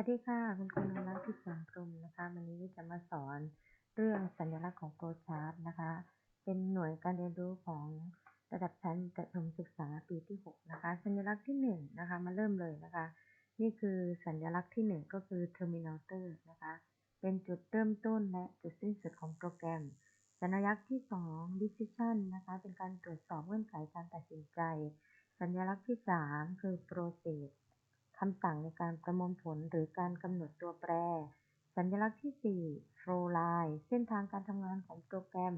วัสดีค่ะ คุณครูนงรัตน์พิสารพรมนะคะ วันนี้จะมาสอนเรื่องสัญลักษณ์ของโฟลชาร์ตนะคะ เป็นหน่วยการเรียนรู้ของระดับชั้นประถมศึกษาปีที่ 6 นะคะ สัญลักษณ์ที่1นะคะ มาเริ่มเลยนะคะ นี่คือสัญลักษณ์ที่ 1 ก็คือ terminator นะคะ เป็นจุดเริ่มต้นและจุดสิ้นสุดของโปรแกรม สัญลักษณ์ที่ 2 decision นะคะ เป็นการตรวจสอบเงื่อนไขการตัดสินใจ สัญลักษณ์ที่ 3 คือ process คำสั่งในการประมวลผลหรือการกำหนดตัวแปร สัญลักษณ์ที่ 4 flow line เส้นทางการทำงานของโปรแกรม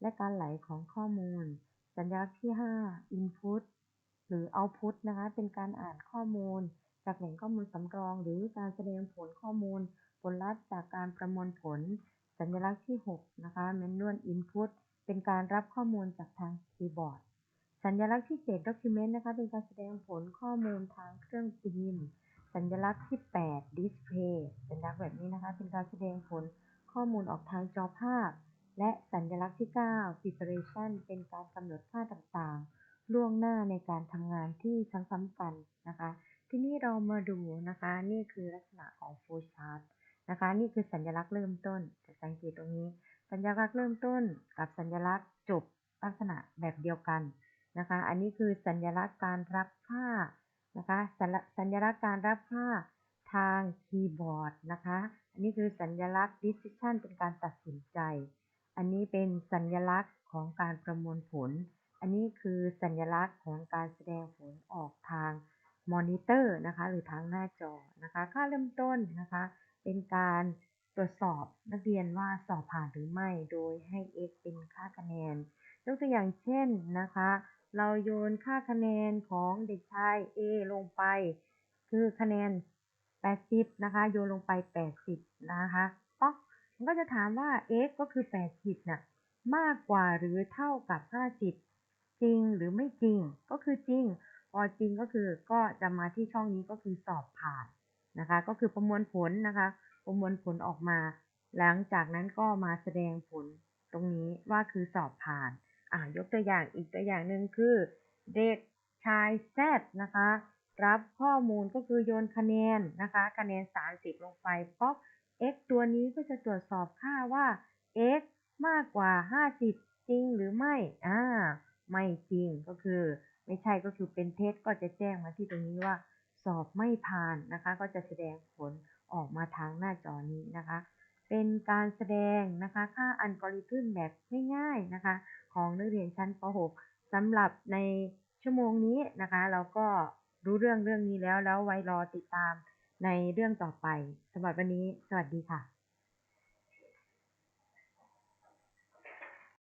และการไหลของข้อมูล สัญลักษณ์ที่ 5 input หรือ output นะคะ เป็นการอ่านข้อมูล จากแหล่งข้อมูลสำรอง หรือการแสดงผลข้อมูล ผลลัพธ์จากการประมวลผล สัญลักษณ์ที่ 6 นะคะ manual input เป็นการรับข้อมูลจากทางคีย์บอร์ด สัญลักษณ์ที่ 7 document นะคะ เป็นการแสดงผลข้อมูลทางเครื่องพิมพ์ สัญลักษณ์ที่ 8 display สัญลักษณ์แบบนี้นะคะ เป็นการแสดงผลข้อมูลออกทางจอภาพ และสัญลักษณ์ที่ 9 preparation เป็นการกำหนดค่าต่างๆ ล่วงหน้าในการทำงานที่ซ้ำๆกันนะคะ ที่นี่เรามาดูนะคะ นี่คือลักษณะของ flow chart นะคะ นี่คือสัญลักษณ์เริ่มต้น จะสังเกตตรงนี้ สัญลักษณ์เริ่มต้นกับสัญลักษณ์จบลักษณะแบบเดียวกัน นะคะ อันนี้คือสัญลักษณ์การรับค่านะคะสัญลักษณ์การรับค่าทางคีย์บอร์ดนะคะ อันนี้คือสัญลักษณ์ decision เป็นการตัดสินใจ อันนี้เป็นสัญลักษณ์ของการประมวลผล อันนี้คือสัญลักษณ์ของการแสดงผลออกทางมอนิเตอร์นะคะ หรือทางหน้าจอนะคะ ค่าเริ่มต้นนะคะ เป็นการตรวจสอบนักเรียนว่าสอบผ่านหรือไม่ โดยให้ x เป็นค่าคะแนน ยกตัวอย่างเช่นนะคะ เราโยนค่าคะแนนของเด็กชาย A ลงไป คือคะแนน 80 นะคะ โยนลงไป 80 นะคะป๊อกมันก็จะถามว่า x ก็คือ 80น่ะมากกว่าหรือเท่ากับ 50 จริงหรือไม่จริง ก็คือจริงพอจริงก็คือก็จะมาที่ช่องนี้ก็คือสอบผ่านนะคะ ก็คือประมวลผลนะคะ ประมวลผลออกมา หลังจากนั้นก็มาแสดงผลตรงนี้ว่าคือสอบผ่าน อ่ายกตัวอย่างอีกตัวอย่างหนึ่งคือ เด็กชาย Z นะคะ รับข้อมูลก็คือโยนคะแนนนะคะ คะแนน 30 ลงไปป๊อก x ตัวนี้ก็จะตรวจสอบค่าว่า x มากกว่า 50 จริงหรือไม่อ่าไม่จริงก็คือไม่ใช่ก็คือเป็นเท็จก็จะแจ้งมาที่ตรงนี้ว่า สอบไม่ผ่านนะคะ ก็จะแสดงผลออกมาทางหน้าจอนี้นะคะ เป็นการแสดงนะคะ ค่าอัลกอริทึมแบบง่ายๆนะคะ ของนักเรียนชั้นป .6 สำหรับในชั่วโมงนี้นะคะ เราก็รู้เรื่องเรื่องนี้แล้วแล้วไว้รอติดตามในเรื่องต่อไปสำหรับวันนี้ สวัสดีค่ะ